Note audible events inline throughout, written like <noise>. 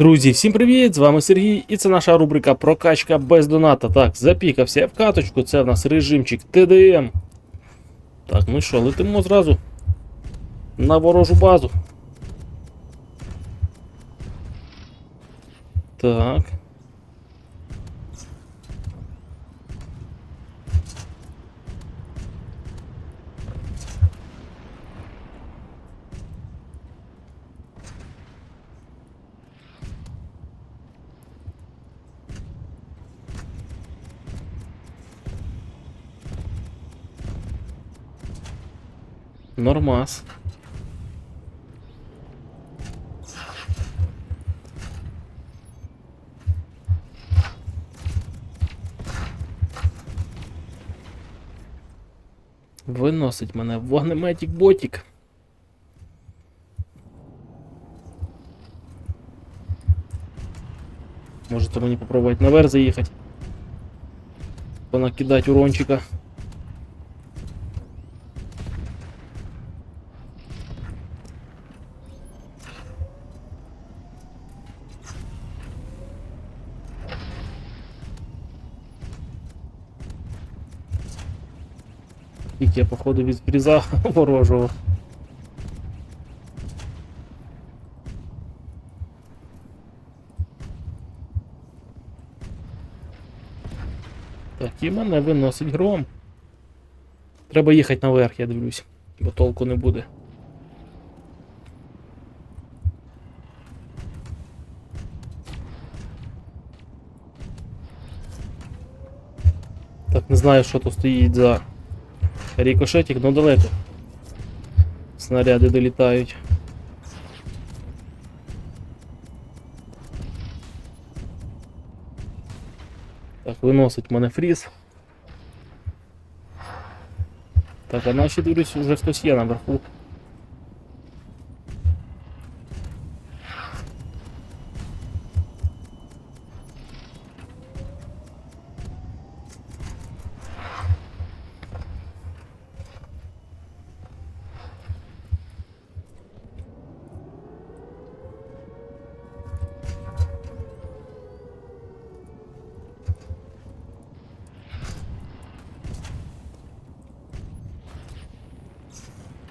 Друзі, всім привіт! З вами Сергій, і це наша рубрика Прокачка без доната. Так, запікався в каточку, це в нас режимчик ТДМ. Так, ну що, летимо зразу на ворожу базу. Так. Нормас. Виносить мене вогнеметик ботик. Можете мені попробувати наверх заїхати. Понакидать урончика. Тільки я походу від фріза <laughs> ворожого. Так, і мене виносить гром. Треба їхати наверх, я дивлюсь, бо толку не буде. Так, не знаю, що тут стоїть за рікошетик, ну далеко. Снаряди долітають. Так, виносить мене фріз. Так, а наші дивлюсь, вже хтось є наверху.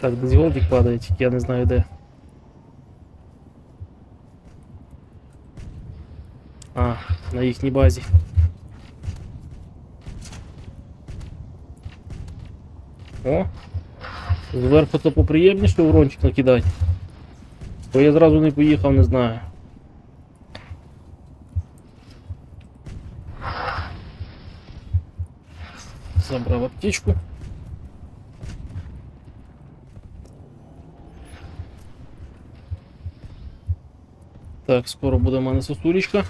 Так, десь голдик падає, тільки я не знаю де. А, на їхній базі. О! Зверху то поприємніше урончик накидати. Бо я зразу не поїхав, не знаю. Забрав аптечку. Так, скоро буде в мене сосулечка.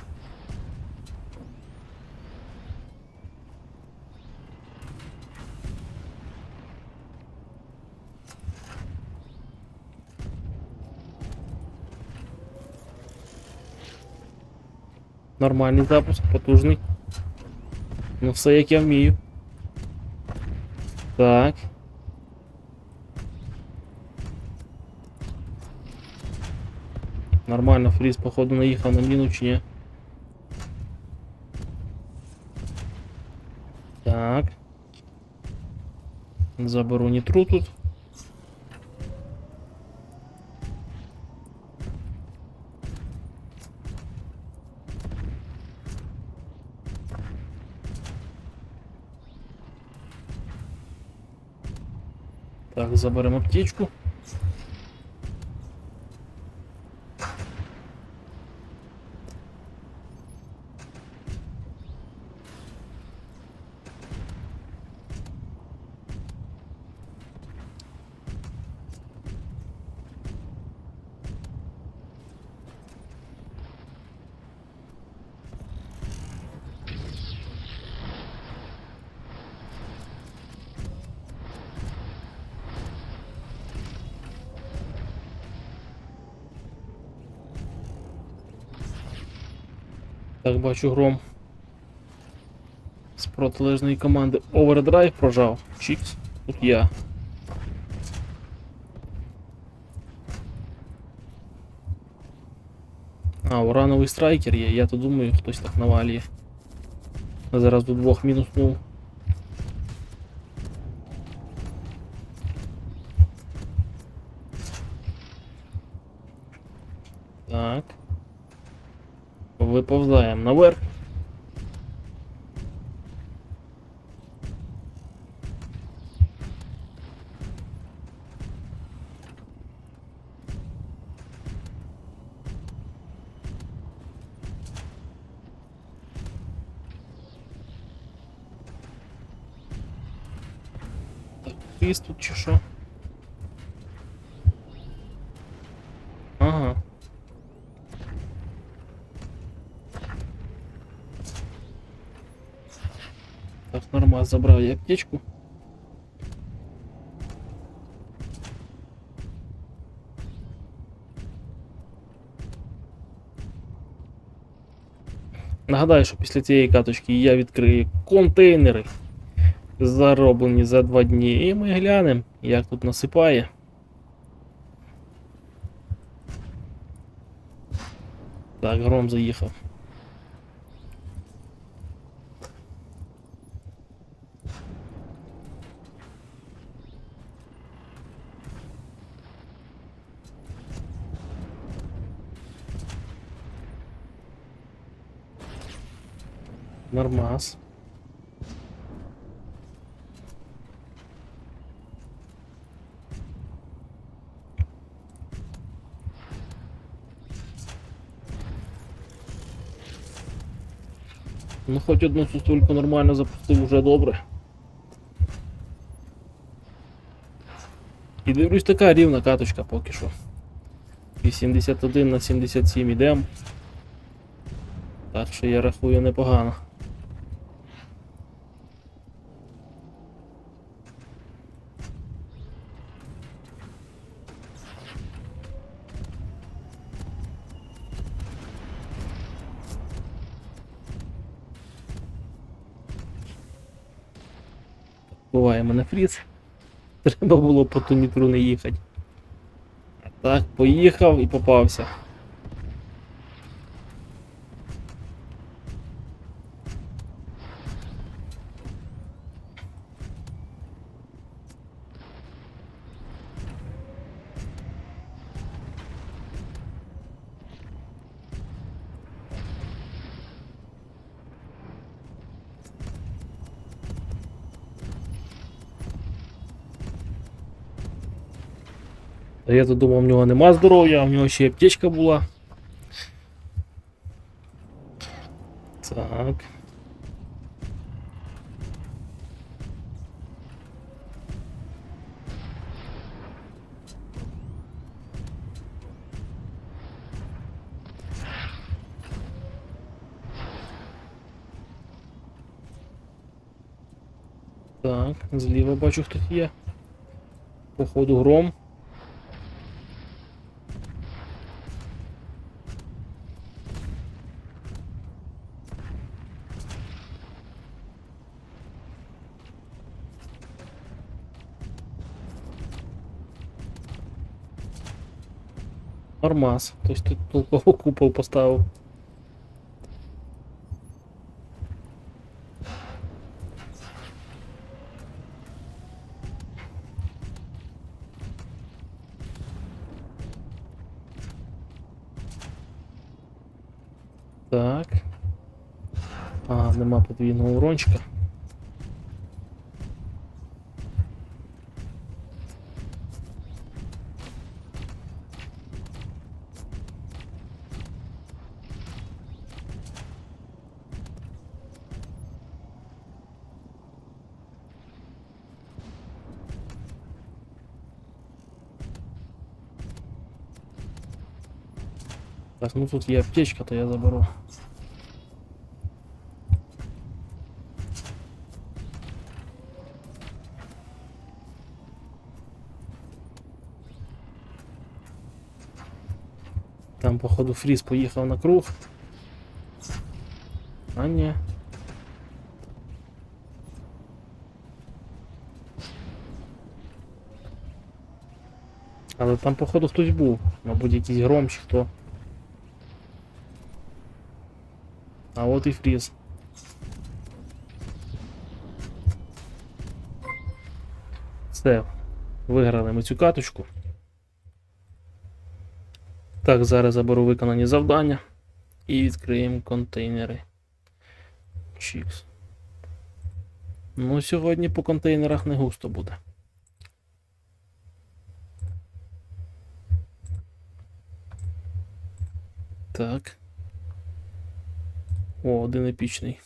Нормальний запуск, потужний. Ну все як я вмію. Так. Нормально, фріз, походу, наїхав на міну чи ні. Так. Заберу нітру тут. Так, заберемо аптечку. Так, бачу гром. З протилежної команди Overdrive прожав. Чікс. Тут я. А, урановий страйкер є, я то думаю, хтось так навалює. Зараз до двох мінуснув. Так. Виповзаємо наверх. Фіс тут що? Ага. Так, нормально, забрав я аптечку. Нагадаю, що після цієї каточки я відкрию контейнери, зароблені за два дні, і ми глянемо, як тут насипає. Так, гром заїхав. Нормас. Ну, хоч одну сустульку нормально запустив, уже добре. І дивлюсь, така рівна каточка поки що. 81 на 77 ідем. Так що я рахую непогано. Буває мене фріз. Треба було по ту нітру не їхати. Так, поїхав і попався. Я то думав, в нього нема здоров'я, а в нього ще аптечка була. Так. Так, зліва бачу, хтось є. Походу гром. Нормас. Хтось тут толково купол поставив. Так. А, нема подвійного урончика. Так, ну тут є аптечка, то я заберу. Там, походу, фріз поїхав на круг. А ні. Але там, походу, хтось був. Мабуть, якийсь гром чи хто. А от і фріз. Все. Виграли ми цю каточку. Так, зараз заберу виконані завдання і відкриємо контейнери. Чікс. Ну, сьогодні по контейнерах не густо буде. Так. О, один епічний.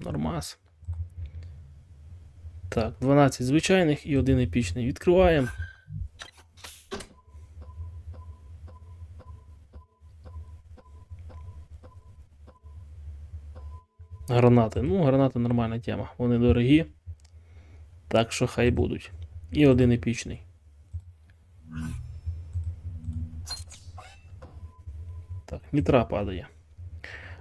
Нормас. Так, 12 звичайних і один епічний. Відкриваємо. Гранати. Ну, гранати нормальна тема. Вони дорогі. Так що хай будуть. І один епічний. Так, нітра падає.